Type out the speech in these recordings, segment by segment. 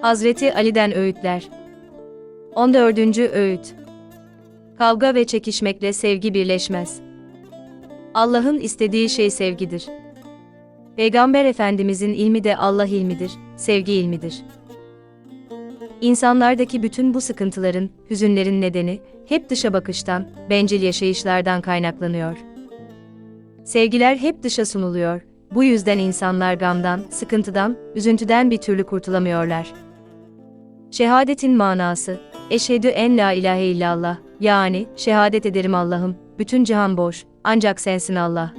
Hazreti Ali'den öğütler. 14. öğüt. Kavga ve çekişmekle sevgi birleşmez. Allah'ın istediği şey sevgidir. Peygamber Efendimizin ilmi de Allah ilmidir, sevgi ilmidir. İnsanlardaki bütün bu sıkıntıların, hüzünlerin nedeni hep dışa bakıştan, bencil yaşayışlardan kaynaklanıyor. Sevgiler hep dışa sunuluyor. Bu yüzden insanlar gamdan, sıkıntıdan, üzüntüden bir türlü kurtulamıyorlar. Şehadetin manası, eşhedü en la ilahe illallah, yani, şehadet ederim Allah'ım, bütün cihan boş, ancak sensin Allah.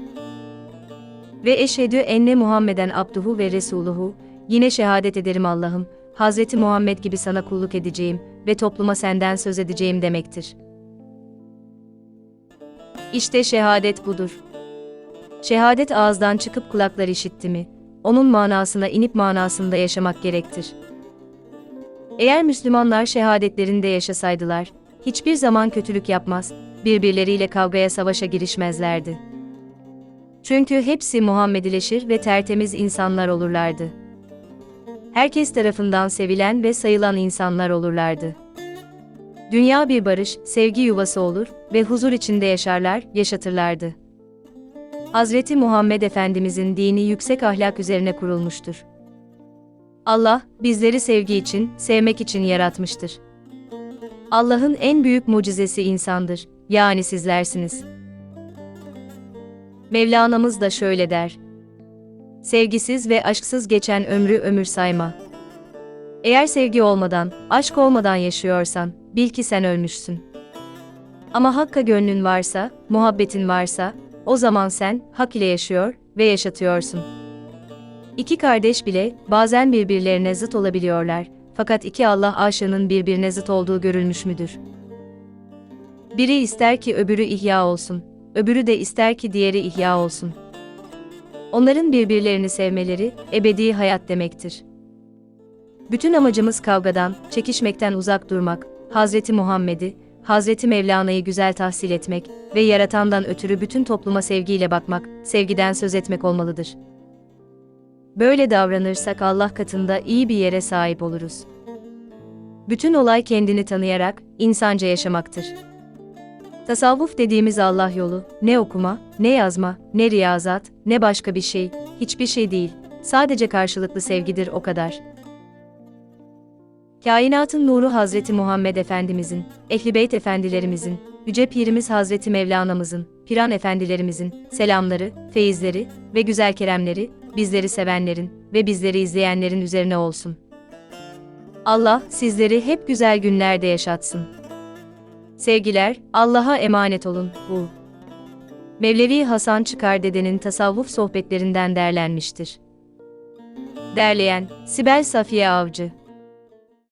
Ve eşhedü enne Muhammeden abduhu ve resuluhu, yine şehadet ederim Allah'ım, Hazreti Muhammed gibi sana kulluk edeceğim ve topluma senden söz edeceğim demektir. İşte şehadet budur. Şehadet ağızdan çıkıp kulaklar işitti mi, onun manasına inip manasında yaşamak gerektir. Eğer Müslümanlar şehadetlerinde yaşasaydılar, hiçbir zaman kötülük yapmaz, birbirleriyle kavgaya savaşa girişmezlerdi. Çünkü hepsi Muhammedileşir ve tertemiz insanlar olurlardı. Herkes tarafından sevilen ve sayılan insanlar olurlardı. Dünya bir barış, sevgi yuvası olur ve huzur içinde yaşarlar, yaşatırlardı. Hazreti Muhammed Efendimizin dini yüksek ahlak üzerine kurulmuştur. Allah, bizleri sevgi için, sevmek için yaratmıştır. Allah'ın en büyük mucizesi insandır, yani sizlersiniz. Mevlana'mız da şöyle der. Sevgisiz ve aşksız geçen ömrü ömür sayma. Eğer sevgi olmadan, aşk olmadan yaşıyorsan, bil ki sen ölmüşsün. Ama hakka gönlün varsa, muhabbetin varsa, o zaman sen, hak ile yaşıyor ve yaşatıyorsun. İki kardeş bile, bazen birbirlerine zıt olabiliyorlar, fakat iki Allah aşığının birbirine zıt olduğu görülmüş müdür? Biri ister ki öbürü ihya olsun, öbürü de ister ki diğeri ihya olsun. Onların birbirlerini sevmeleri, ebedi hayat demektir. Bütün amacımız kavgadan, çekişmekten uzak durmak, Hazreti Muhammed'i, Hazreti Mevlana'yı güzel tahsil etmek ve yaratandan ötürü bütün topluma sevgiyle bakmak, sevgiden söz etmek olmalıdır. Böyle davranırsak Allah katında iyi bir yere sahip oluruz. Bütün olay kendini tanıyarak, insanca yaşamaktır. Tasavvuf dediğimiz Allah yolu, ne okuma, ne yazma, ne riyazat, ne başka bir şey, hiçbir şey değil, sadece karşılıklı sevgidir o kadar. Kainatın nuru Hazreti Muhammed Efendimizin, Ehli Beyt Efendilerimizin, Yüce Pirimiz Hazreti Mevlana'mızın, Piran Efendilerimizin, selamları, feyizleri ve güzel keremleri, bizleri sevenlerin ve bizleri izleyenlerin üzerine olsun. Allah, sizleri hep güzel günlerde yaşatsın. Sevgiler, Allah'a emanet olun. Bu. Mevlevi Hasan Çıkar Dede'nin tasavvuf sohbetlerinden derlenmiştir. Derleyen, Sibel Safiye Avcı